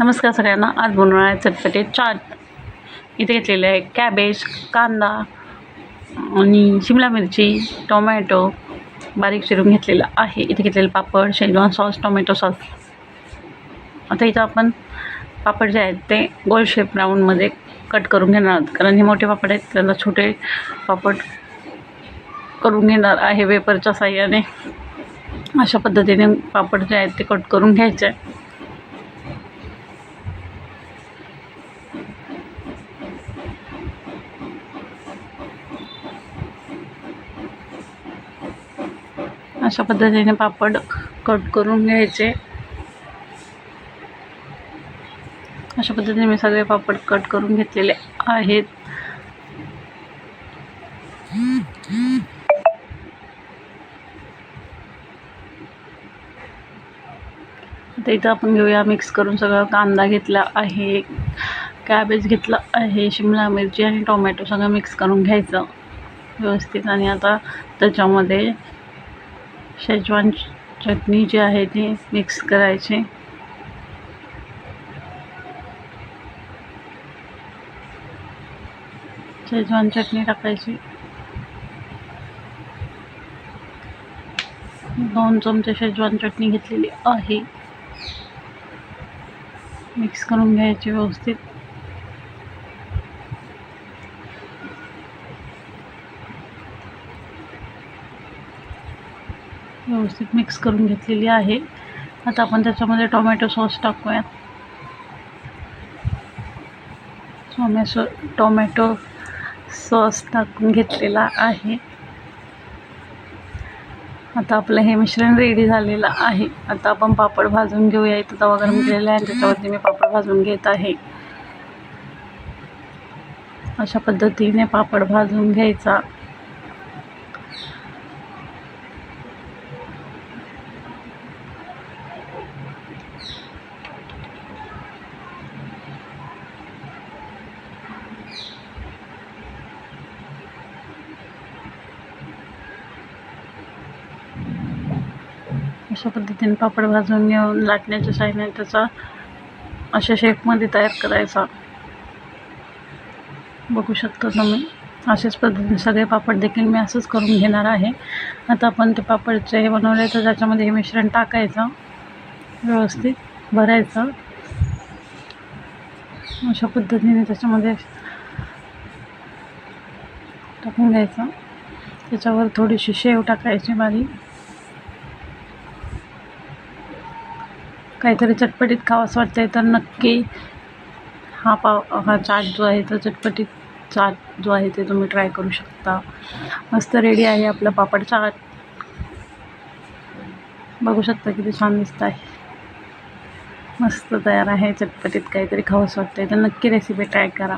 नमस्कार सगळ्यांना. आज बनवणार आहे चटपटे चाट. इथे घेतलेले आहे कॅबेज कांदा आणि शिमला मिरची टोमॅटो बारीक चिरून घेतलेला आहे. इथे घेतलेलं पापड शेजवान सॉस टोमॅटो सॉस. आता इथं आपण पापड जे आहेत ते गोल शेप राऊंडमध्ये कट करून घेणार आहोत. कारण हे मोठे पापड आहेत त्याला छोटे पापड करून घेणार आहे वेपरच्या साह्याने. अशा पद्धतीने पापड जे आहेत ते कट करून घ्यायचे. आहे अशा पद्धतीने पापड कट करून घ्यायचे. अशा पद्धतीने मी सगळे पापड कट करून घेतलेले आहेत. आता इथं आपण घेऊया मिक्स करून सगळं कांदा घेतला आहे. कॅबेज घेतलं आहे शिमला मिरची आणि टोमॅटो सगळं मिक्स करून घ्यायचं व्यवस्थित. आणि आता त्याच्यामध्ये शेजवान चटणी जी आहे ती मिक्स करायची. शेजवान चटणी टाकायची. दोन चमचे शेजवान चटणी घेतलेली आहे. मिक्स करून घ्यायची व्यवस्थित. व्यवस्थित मिक्स करून घेतलेली आहे. आता आपण त्याच्यामध्ये टोमॅटो सॉस टाकूयात. टोमॅसो टोमॅटो सॉस टाकून घेतलेला आहे. आता आपलं हे मिश्रण रेडी झालेलं आहे. आता आपण पापड भाजून घेऊया. इथं तवा गरम केलेला आहे त्याच्यावरती मी पापड भाजून घेत आहे. अशा पद्धतीने पापड भाजून घ्यायचा. अशा पद्धतीने पापड भाजून घेऊन लाटण्याच्या साईने त्याचा अशा शेपमध्ये तयार करायचा. बघू शकता तुम्ही अशाच पद्धतीने सगळे पापड देखील मी असंच करून घेणार आहे. आता आपण ते पापडचे हे बनवले तर त्याच्यामध्ये हे मिश्रण टाकायचं व्यवस्थित भरायचं. अशा पद्धतीने त्याच्यामध्ये टाकून घ्यायचं. त्याच्यावर थोडीशी शेव टाकायची बारीक. काहीतरी चटपटीत खावंसं वाटतंय तर नक्की हा पाव हा चाट जो आहे तो चटपटीत चाट जो आहे ते तुम्ही ट्राय करू शकता. मस्त रेडी आहे आपला पापड चाट. बघू शकता किती छान दिसत आहे मस्त तयार आहे चटपटीत काहीतरी खावंसं वाटतंय तर नक्की रेसिपी ट्राय करा.